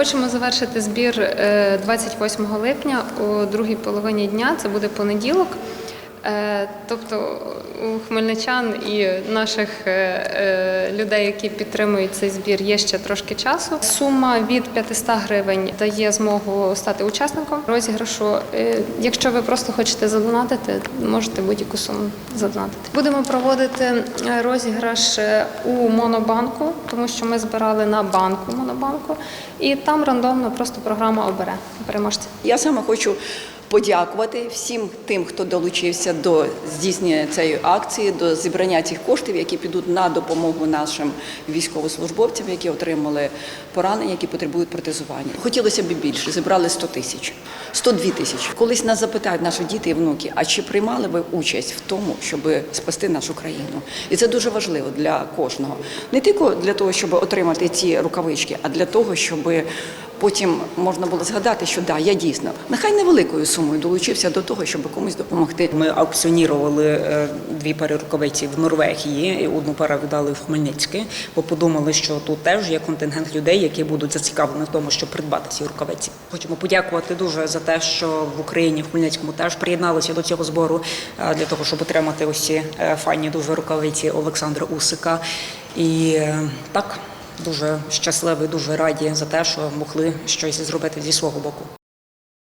Хочемо завершити збір е, 28 липня у другій половині дня. Це буде понеділок. Е, Тобто у хмельничан і наших е, е, людей, які підтримують цей збір, є ще трошки часу. Сума від 500 гривень дає змогу стати учасником розіграшу. Якщо ви просто хочете задонатити, можете будь-яку суму задонатити. Будемо проводити розіграш у монобанку, тому що ми збирали на банку монобанку, і там рандомно просто програма обере переможця. Я саме хочу подякувати всім тим, хто долучився до здійснення цієї акції, до зібрання цих коштів, які підуть на допомогу нашим військовослужбовцям, які отримали поранення, які потребують протезування. Хотілося б більше. Зібрали 100 тисяч, 102 тисячі. Колись нас запитають наші діти і внуки, а чи приймали ви участь в тому, щоб спасти нашу країну? І це дуже важливо для кожного. Не тільки для того, щоб отримати ці рукавички, а для того, щоб Потім можна було згадати, що да, я дійсно нехай невеликою сумою долучився до того, щоб комусь допомогти. Ми аукціонували е, дві пари рукавиці в Норвегії і одну пару віддали в Хмельницьке, бо подумали, що тут теж є контингент людей, які будуть зацікавлені в тому, щоб придбати ці рукавиці. Хочемо подякувати дуже за те, що в Україні в Хмельницькому теж приєдналися до цього збору е, для того, щоб отримати ці е, файні дуже рукавиці Олександра Усика. І так дуже щасливі, дуже раді за те, що могли щось зробити зі свого боку.